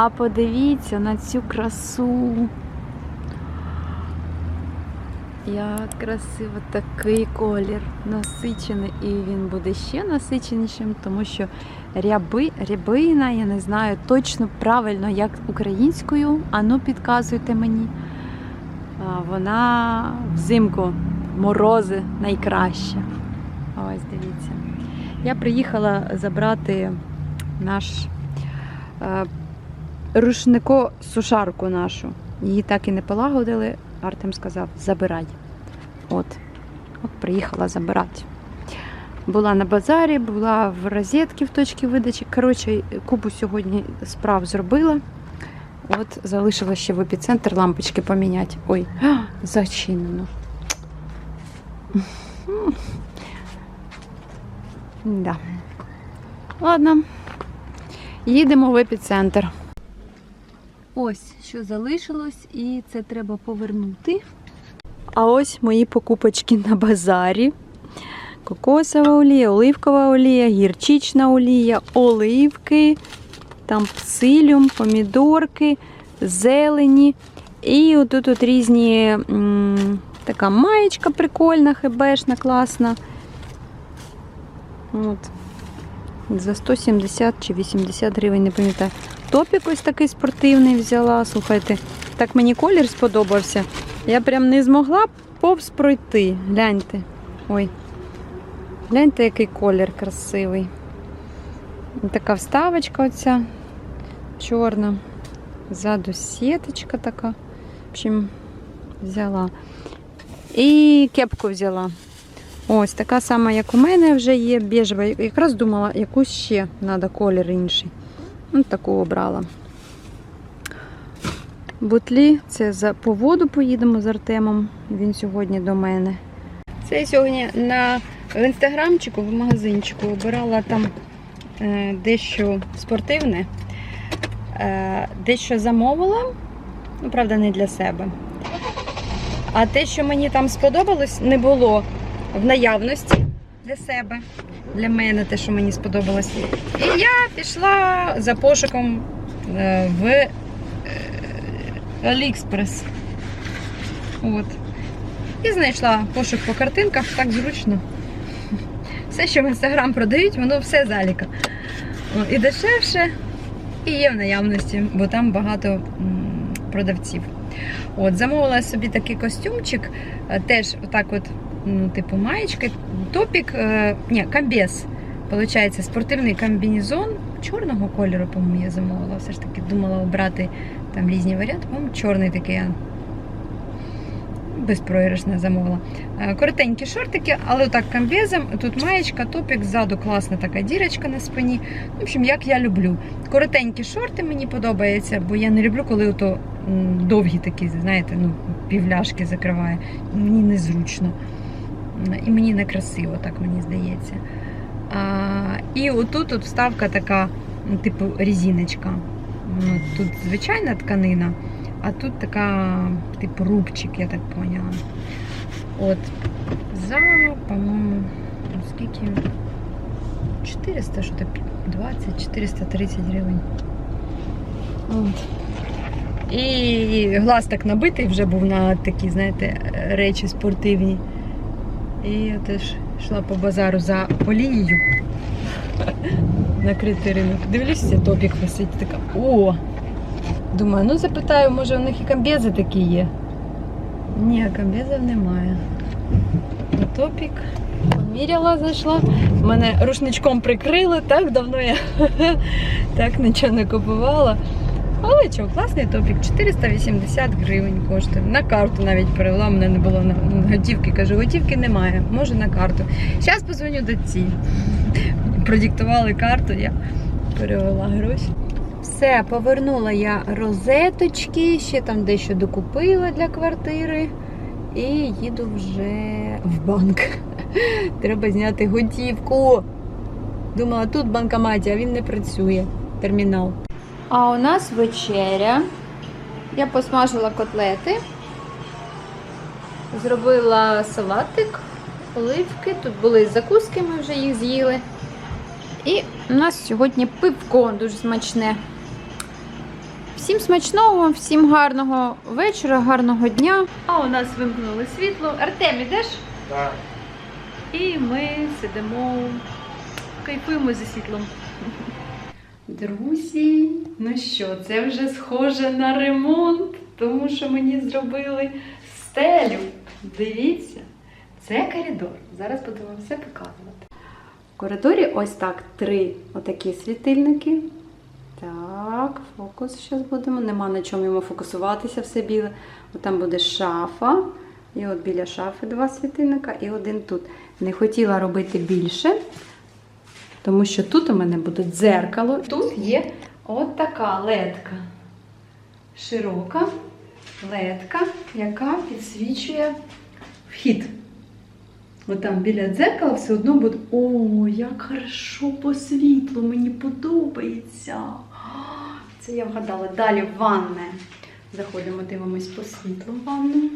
А подивіться на цю красу. Як красиво такий колір насичений, і він буде ще насиченішим, тому що ряби, рябина, я не знаю точно правильно, як українською, ану підказуйте мені. Вона взимку морози найкраща. Ось дивіться. Я приїхала забрати наш е, рушнико-сушарку нашу. Її так і не полагодили. Артем сказав, забирай. От. От приїхала забирати. Була на базарі, була в розетці в точці видачі. Коротше, купу сьогодні справ зробила. От залишила ще в епіцентр лампочки поміняти. Ой, зачинено. Да. Ладно. Їдемо в епіцентр. Ось що залишилось, і це треба повернути. А ось мої покупочки на базарі. Кокосова олія, оливкова олія, гірчична олія, оливки, там псилюм, помідорки, зелені. І отут от різні така маєчка прикольна, хебешна, класна. От. За 170 чи 80 гривень, не пам'ятаю. Топік ось такий спортивний взяла. Слухайте, так мені колір сподобався. Я прям не змогла повз пройти. Гляньте. Ой. Гляньте, який колір красивий. Така вставочка оця чорна. Ззаду сіточка така. В общем, взяла. І кепку взяла. Ось така сама, як у мене вже є, біжева. Якраз думала, якусь ще треба колір інший. Ну, таку обрала. Бутлі, це за по воду поїдемо з Артемом. Він сьогодні до мене. Це я сьогодні на в інстаграмчику, в магазинчику обирала там е, дещо спортивне, е, дещо замовила, ну, правда, не для себе. А те, що мені там сподобалось, не було в наявності для себе, для мене те, що мені сподобалось. І я пішла за пошуком е, в е, Аліекспрес. От. І знайшла пошук по картинках, так зручно. Все, що в інстаграм продають, воно все заліка. І дешевше, і є в наявності, бо там багато продавців. От, замовила собі такий костюмчик, е, теж отак от, ну, типу маєчки, топік, е, ні, комбез. Получається, спортивний комбінезон чорного кольору, по-моєму, я замовила. Все ж таки думала обрати там різні варіанти. По-моєму, чорний такий я безпроіграшне замовила. Е, Коротенькі шортики, але так комбезом. Тут маєчка, топік, ззаду класна така дірочка на спині. В общем, як я люблю. Коротенькі шорти мені подобаються, бо я не люблю, коли ото довгі такі, знаєте, ну, півляшки закриває. Мені незручно. І мені не красиво, так мені здається. А, і отут от вставка така, ну, типу, резиночка. Ну, Тут звичайна тканина, а тут така, типу, рубчик, я так поняла. От. За, по-моєму, ну, скільки? 400, що то 20, 430 гривень. От. І глаз так набитий вже був на такі, знаєте, речі спортивні. І я теж йшла по базару за олією. Накритий ринок. Дивлюся, топік висить така. О! Думаю, ну запитаю, може у них і комбези такі є. Ні, комбезів немає. Ну, Топік. Поміряла, зайшла. Мене рушничком прикрили, так давно я так нічого не купувала. Але чого, класний топік, 480 гривень коштує. На карту навіть перевела, мене не було готівки. Кажу, готівки немає, може на карту. Зараз позвоню до ці. Продиктували карту, я перевела гроші. Все, повернула я розеточки, ще там дещо докупила для квартири. І їду вже в банк. Треба зняти готівку. Думала, тут банкоматі, а він не працює. Термінал. А у нас вечеря. Я посмажила котлети, зробила салатик, оливки. Тут були закуски, ми вже їх з'їли. І у нас сьогодні пивко дуже смачне. всім смачного, всім гарного вечора, гарного дня. А у нас вимкнули світло. Артем, ідеш? Так. І ми сидимо, кайфуємо зі світлом. Друзі, ну що, це вже схоже на ремонт, тому що мені зробили стелю. Дивіться, це коридор. Зараз буду вам все показувати. В коридорі ось так три отакі світильники. Так, фокус зараз будемо. Нема на чому йому фокусуватися, все біле. От там буде шафа. І от біля шафи два світильника і один тут. Не хотіла робити більше, тому що тут у мене буде дзеркало. Тут є от така ледка. Широка ледка, яка підсвічує вхід. От там біля дзеркала все одно буде. О, як хорошо по світлу, мені подобається. Це я вгадала. Далі ванне. Заходимо, дивимось по світлу в ванну.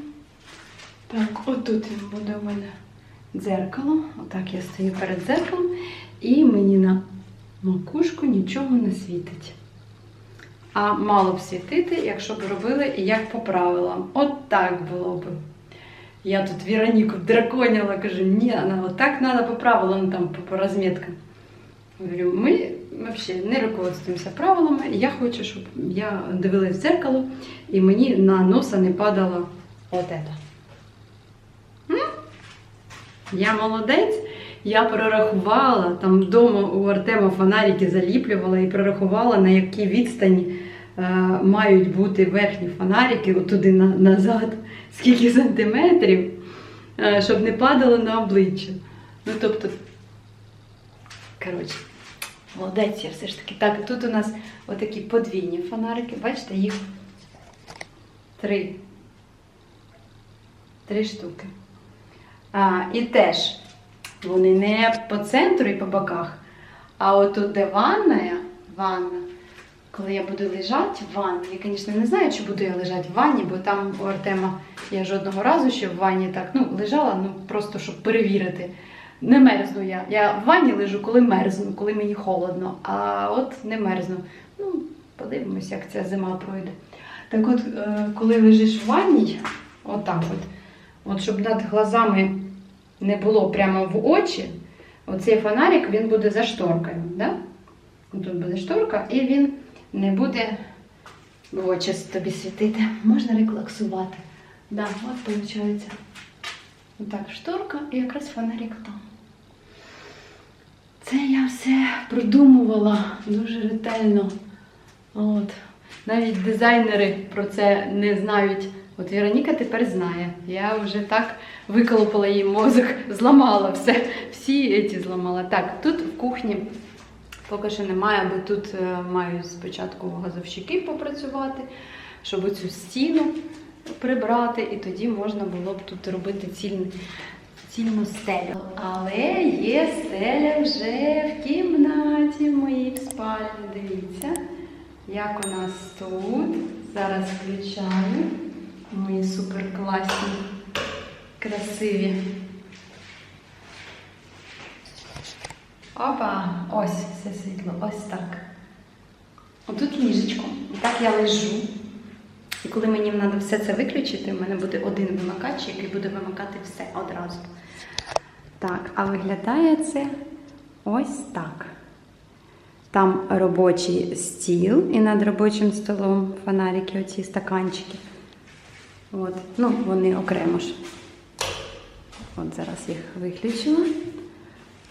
Так, отут буде у мене дзеркало. Отак я стою перед дзеркалом, і мені на макушку нічого не світить. А мало б світити, якщо б робили як по правилам. От так було б. Я тут Вероніку драконіла, кажу, ні, вона отак треба по правилам, там, по, по розміткам. Говорю, ми взагалі не руководствуємося правилами. Я хочу, щоб я дивилась в дзеркало і мені на носа не падало от це. М? Я молодець. Я прорахувала, там вдома у Артема фонарики заліплювала і прорахувала, на якій відстані е, мають бути верхні фонарики, отуди на, назад, скільки сантиметрів, е, щоб не падало на обличчя. Ну, тобто, коротше, молодець я все ж таки. Так, тут у нас отакі подвійні фонарики, бачите, їх три. Три штуки. А, і теж вони не по центру і по боках, а отут, де ванна, ванна, коли я буду лежати в ванні, я, звісно, не знаю, чи буду я лежати в ванні, бо там у Артема я жодного разу ще в ванні так ну, лежала, ну просто щоб перевірити. Не мерзну я. Я в ванні лежу, коли мерзну, коли мені холодно, а от не мерзну. Ну, подивимось, як ця зима пройде. Так от, е, коли лежиш в ванні, отак от, от щоб над глазами не було прямо в очі, оцей фонарик він буде за шторкою. Да? Тут буде шторка, і він не буде в очі тобі світити. Можна релаксувати. Да, от виходить. Отак, шторка і якраз фонарик там. Це я все продумувала дуже ретельно. От. Навіть дизайнери про це не знають. От Вероніка тепер знає. Я вже так виколопала їй мозок, зламала все. Всі ці зламала. Так, тут в кухні поки що немає, бо тут е, маю спочатку газовщики попрацювати, щоб цю стіну прибрати, і тоді можна було б тут робити цільну, цільну стелю. Але є стеля вже в кімнаті моїй в спальні. Дивіться, як у нас тут. Зараз включаю. Мої супер класні, красиві. Опа, ось все світло, ось так. Отут ліжечко. І так я лежу. І коли мені треба все це виключити, в мене буде один вимикач, який буде вимикати все одразу. Так, а виглядає це ось так. Там робочий стіл, і над робочим столом фонарики, оці стаканчики. От. Ну, вони окремо ж. От зараз їх виключила.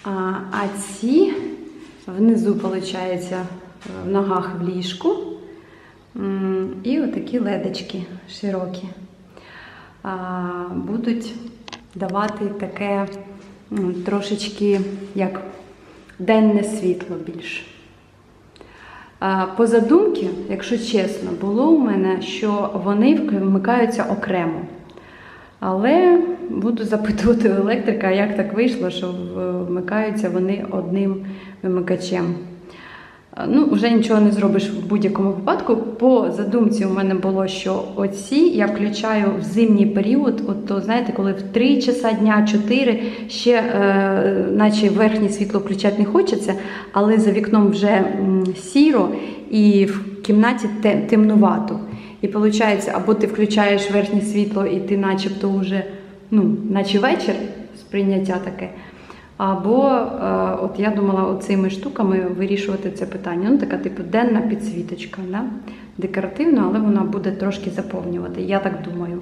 А, а ці внизу, виходить, в ногах в ліжку. І отакі ледочки широкі. А, будуть давати таке трошечки як денне світло більш. По задумки, якщо чесно, було у мене, що вони вмикаються окремо. Але буду запитувати у електрика, як так вийшло, що вмикаються вони одним вимикачем. Е, Ну, вже нічого не зробиш в будь-якому випадку. По задумці у мене було, що оці я включаю в зимній період, от то знаєте, коли в 3 часа дня, 4, ще е, наче верхнє світло включати не хочеться, але за вікном вже сіро і в кімнаті те- темнувато. І виходить, або ти включаєш верхнє світло, і ти начебто вже, ну, наче вечір сприйняття таке. Або е, от я думала оцими штуками вирішувати це питання. Ну, така типу денна підсвіточка, да? декоративна, але вона буде трошки заповнювати. Я так думаю.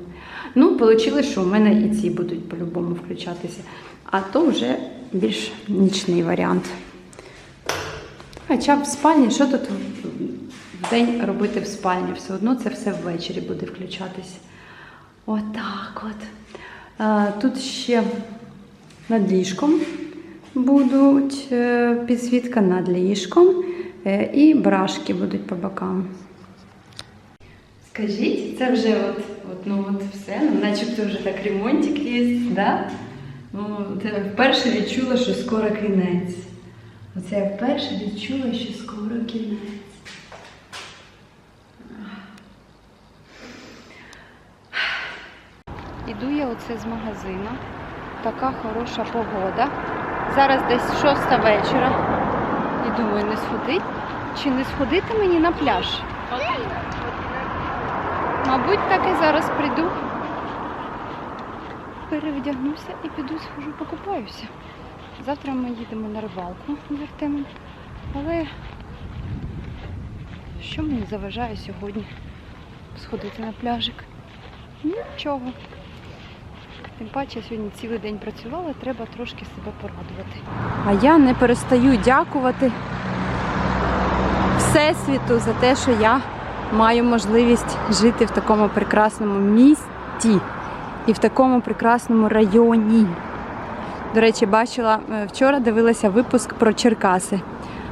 Ну, вийшло, що у мене і ці будуть по-любому включатися. А то вже більш нічний варіант. Хоча в спальні, що тут в день робити в спальні? Все одно це все ввечері буде включатися. Отак от. Е, Тут ще над ліжком будуть е, підсвітка над ліжком е, і брашки будуть по бокам. Скажіть, це вже от, от, ну, от все, ну, начебто вже так ремонтик є, да? Ну, це я вперше відчула, що скоро кінець. Оце я вперше відчула, що скоро кінець. Іду я оце з магазину. Така хороша погода. Зараз десь шоста вечора. І думаю, не сходить. Чи не сходити мені на пляж? Мабуть, так і зараз прийду. Перевдягнуся і піду схожу покупаюся. Завтра ми їдемо на рибалку з Артемом. Але що мені заважає сьогодні сходити на пляжик? Нічого. Тим паче сьогодні цілий день працювала, треба трошки себе порадувати. А я не перестаю дякувати Всесвіту за те, що я маю можливість жити в такому прекрасному місті і в такому прекрасному районі. До речі, бачила е, вчора дивилася випуск про Черкаси.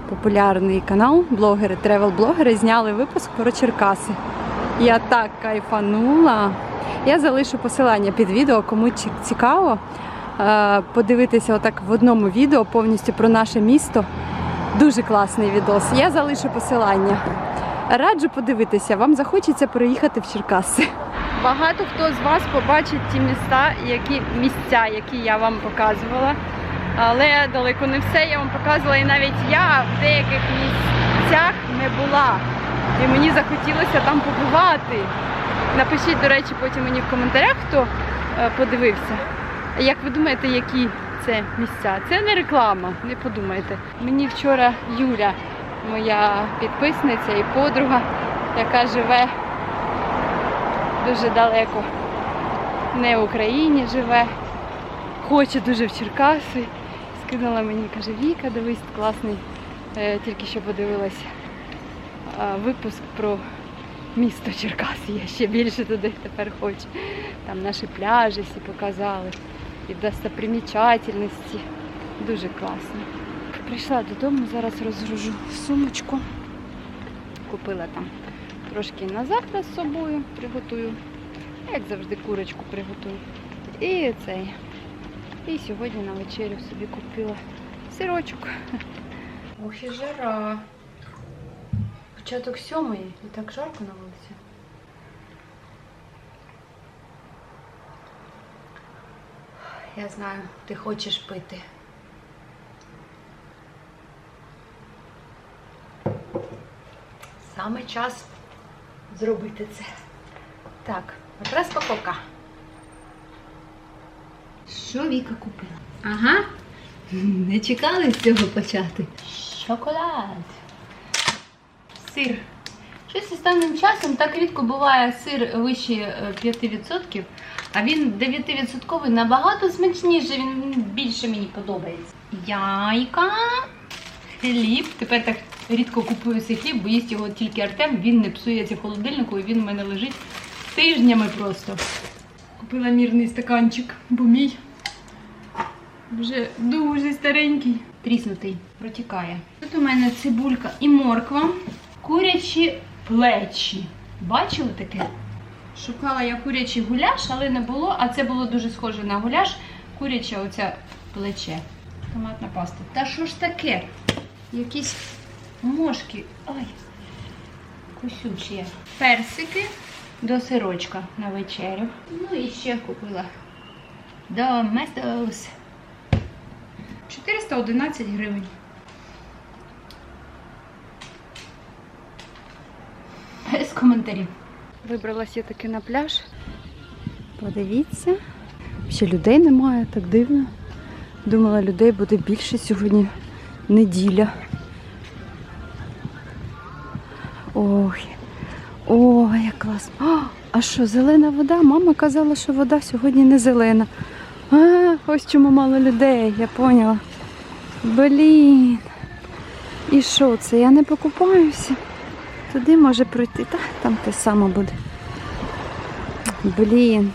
Популярний канал, блогери, тревел-блогери зняли випуск про Черкаси. Я так кайфанула. Я залишу посилання під відео, кому цікаво е, подивитися отак в одному відео повністю про наше місто. Дуже класний відос. Я залишу посилання. Раджу подивитися, вам захочеться приїхати в Черкаси. Багато хто з вас побачить ті міста, які місця, які я вам показувала. Але далеко не все я вам показувала, і навіть я в деяких місцях не була. І мені захотілося там побувати. Напишіть, до речі, потім мені в коментарях, хто е, подивився. Як ви думаєте, які це місця? Це не реклама, не подумайте. Мені вчора Юля, моя підписниця і подруга, яка живе дуже далеко, не в Україні живе, хоче дуже в Черкаси. Скинула мені, каже, Віка, дивись, класний, е, тільки що подивилася е, випуск про місто Черкаси. Я ще більше туди тепер хочу. Там наші пляжі всі показали. І достопримічательності. Дуже класно. Прийшла додому, зараз розгружу сумочку. Купила там трошки на завтра з собою, приготую. Як завжди, курочку приготую. І цей. І сьогодні на вечерю собі купила сирочок. Ох, і жара. Початок сьомої і так жарко на вулиці. Я знаю, ти хочеш пити. Саме час зробити це. Так, розпаковка. Що Віка купила? Ага. Не чекали з цього почати. Шоколад. Сир. Щось останнім часом так рідко буває сир вище е, 5%, а він 9% набагато смачніший, він більше мені подобається. Яйка, хліб. Тепер так рідко купую цей хліб, бо їсть його тільки Артем, він не псується в холодильнику і він у мене лежить тижнями просто. Купила мірний стаканчик, бо мій вже дуже старенький. Тріснутий, протікає. Тут у мене цибулька і морква, курячі плечі. Бачили таке? Шукала я курячий гуляш, але не було, а це було дуже схоже на гуляш. Куряче оце плече. Томатна паста. Та що ж таке? Якісь Мошки. Ой. Кусючі. Персики до сирочка на вечерю. Ну і ще купила Доместос. 411 гривень. Коментарів. Вибралася я таки на пляж. Подивіться. Ще людей немає, так дивно. Думала, людей буде більше сьогодні. Неділя. Ой. Ой, як класно. А, а що, зелена вода? Мама казала, що вода сьогодні не зелена. А, ось чому мало людей, я поняла. Блін. І що це? Я не покупаюся. Туди може пройти. Та, там те саме буде. Блін.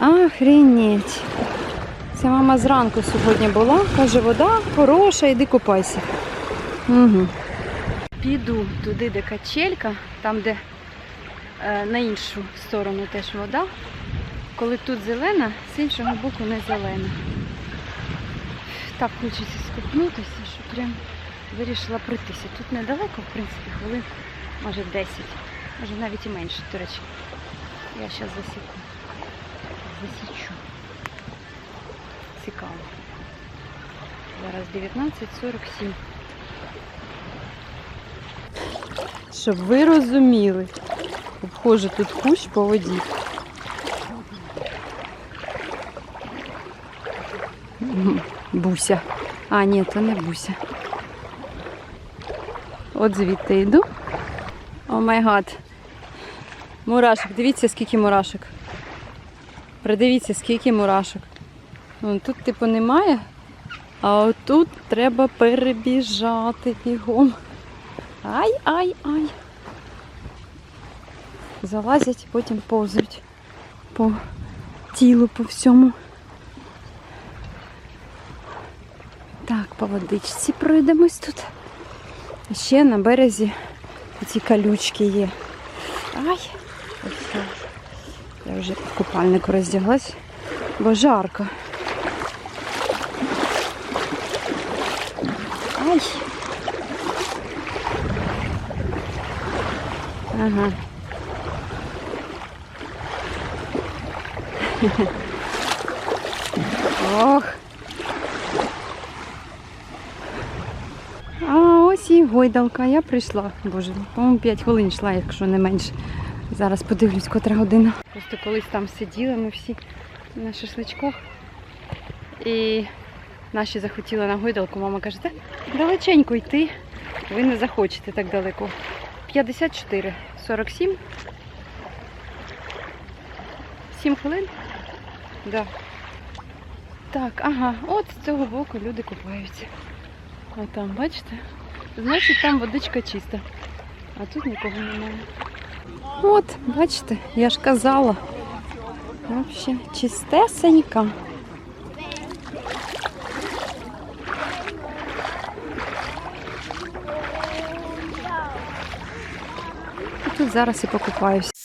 Охренеть. Це мама зранку сьогодні була. Каже, вода хороша, йди купайся. Угу. Піду туди, де качелька, там, де е, на іншу сторону теж вода. Коли тут зелена, з іншого боку не зелена. Так хочеться скупнутися, що прям вирішила пройтися. Тут недалеко, в принципі, хвилин, може 10, може навіть і менше, до речі. Я зараз засіку. Засічу. Цікаво. Зараз 19.47. Щоб ви розуміли, обходжу тут кущ по воді. Буся. А, ні, то не буся. От звідти йду. О май гад. Мурашок, дивіться, скільки мурашок. Придивіться, скільки мурашок. Ну, тут, типу, немає, а отут треба перебіжати бігом. Ай, ай, ай. Залазять, і потім повзають по тілу, по всьому. Так, по водичці пройдемось тут. Ще на березі ці колючки є. Ай! Ось. Я вже в купальнику роздяглась, бо жарко. Ай! Ага. Ох. А ось і гойдалка. Я прийшла. Боже, по-моєму, 5 хвилин йшла, якщо не менше. Зараз подивлюсь, котра година. Просто колись там сиділи ми всі на шашличках. І наші захотіли на гойдалку. Мама каже, та далеченько йти. Ви не захочете так далеко. 54, 47. 7 хвилин? Да. Так, ага, от з цього боку люди купаються. А там, бачите? Значить, там водичка чиста. А тут нікого немає. От, бачите, я ж казала. Вообще чистесенька. І тут зараз і покупаюся.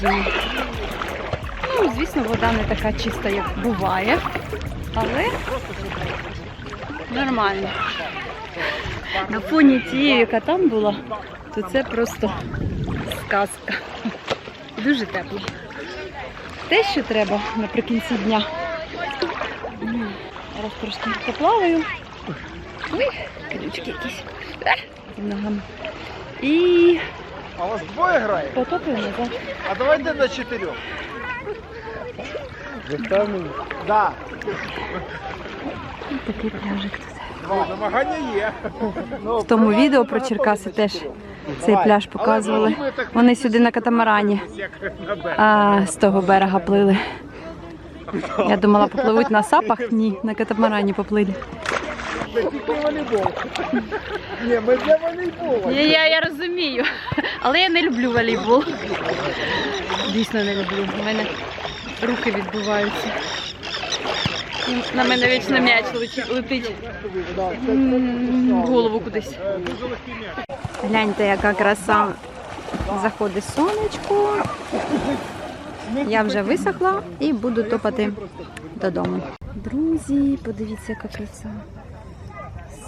Ходімо. Ну, звісно, вода не така чиста, як буває, але нормально. На фоні тієї, яка там була, то це просто сказка. Дуже тепло. Те, що треба наприкінці дня. Зараз трошки поплаваю. Ой, колючки якісь. Ногами. І А у вас двое играет? потопаю назад. А давайте на четырех. Да. Такий пляжик тут. Два. Є. В тому відео про Черкаси теж цей пляж показували. Вони сюди на катамарані а, з того берега плили. Я думала, попливуть на сапах. Ні, на катамарані поплили. Це тільки волейбол. Ні, ми для волейболу. Я, я, я розумію, але я не люблю волейбол. Дійсно не люблю. У мене руки відбуваються. І на мене вічно м'яч летить- голову кудись. Гляньте, яка краса. Заходить сонечко. Я вже висохла і буду топати додому. Друзі, подивіться, яка краса.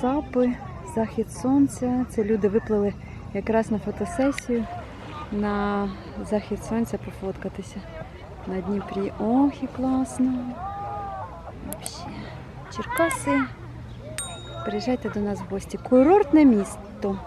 Сапи, захід сонця. Це люди виплили якраз на фотосесію на захід сонця пофоткатися на Дніпрі. Ох, і класно. Вообще. Черкаси. Приїжджайте до нас в гості. Курортне місто.